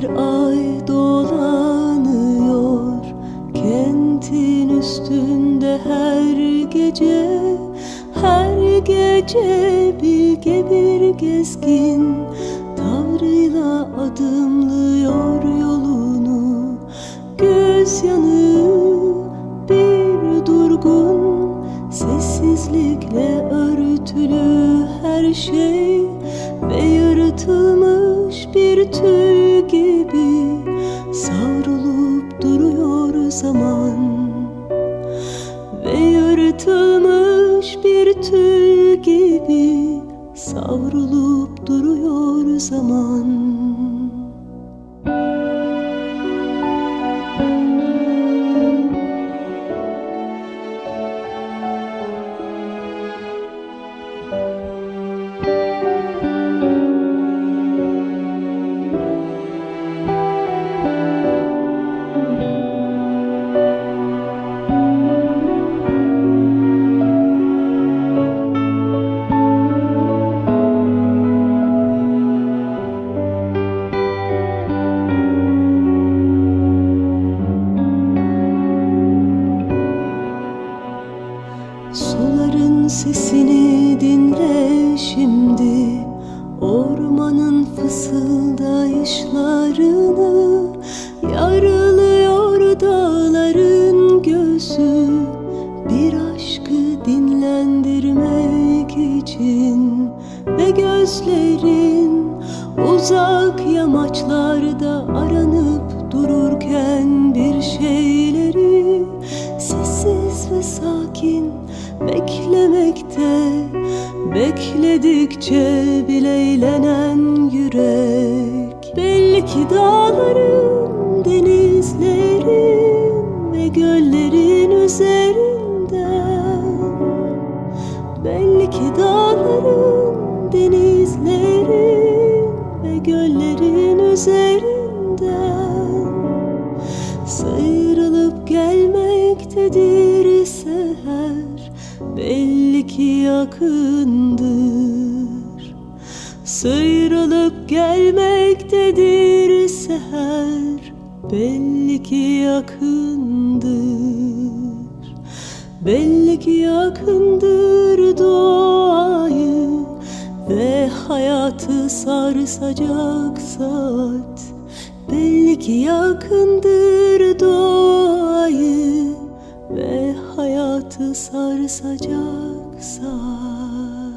bir ay dolanıyor. Kentin üstünde her gece Her gece bilge bir gezgin. Tavrıyla adımlıyor yolunu. Göz yanı bir durgun Sessizlikle örtülü her şey Ve yırtılmış bir tür be. Sesini dinle şimdi. Ormanın fısıldayışlarını Yarılıyor dağların gözü. Bir aşkı dinlendirmek için Ve gözlerin uzak yamaçlarda aranıp dururken bir şeyleri dağların, denizlerin ve göllerin üzerinden. Belli ki dağların, denizlerin ve göllerin üzerinden. Sıyrılıp gelmektedir seher Belli ki yakındır Sıyrılıp gelmektedir seher Belli ki yakındır. Belli ki yakındır doğayı Ve hayatı sarsacak saat. Belli ki yakındır doğayı Ve hayatı sarsacak saat